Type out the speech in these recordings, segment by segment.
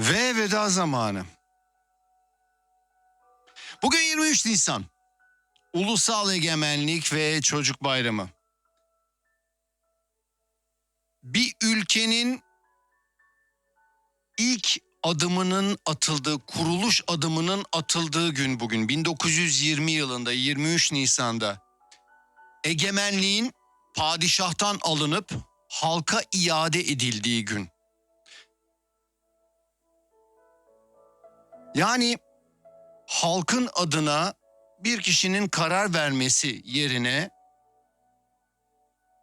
Ve veda zamanı. Bugün 23 Nisan. Ulusal Egemenlik ve Çocuk Bayramı. Bir ülkenin ilk adımının atıldığı, kuruluş adımının atıldığı gün bugün. 1920 yılında 23 Nisan'da egemenliğin padişahtan alınıp halka iade edildiği gün. Yani halkın adına bir kişinin karar vermesi yerine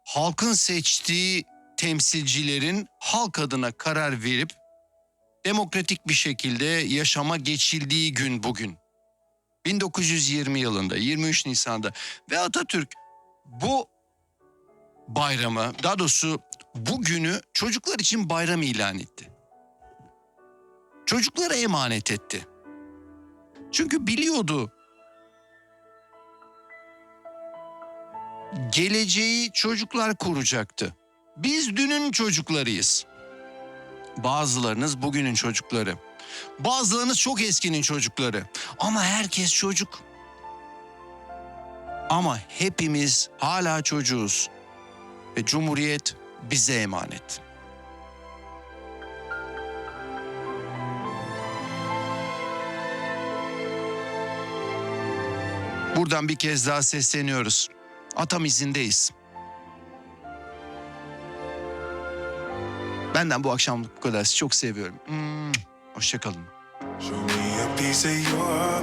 halkın seçtiği temsilcilerin halk adına karar verip demokratik bir şekilde yaşama geçildiği gün bugün. 1920 yılında 23 Nisan'da ve Atatürk bu bayramı daha doğrusu bu günü çocuklar için bayram ilan etti. Çocuklara emanet etti. Çünkü biliyordu geleceği çocuklar kuracaktı. Biz dünün çocuklarıyız. Bazılarınız bugünün çocukları. Bazılarınız çok eskinin çocukları. Ama herkes çocuk. Ama hepimiz hala çocuğuz. Ve Cumhuriyet bize emanet. Buradan bir kez daha sesleniyoruz. Atam izindeyiz. Benden bu akşamlık bu kadar. Sizi çok seviyorum. Hmm, Hoşçakalın. Show me a piece of your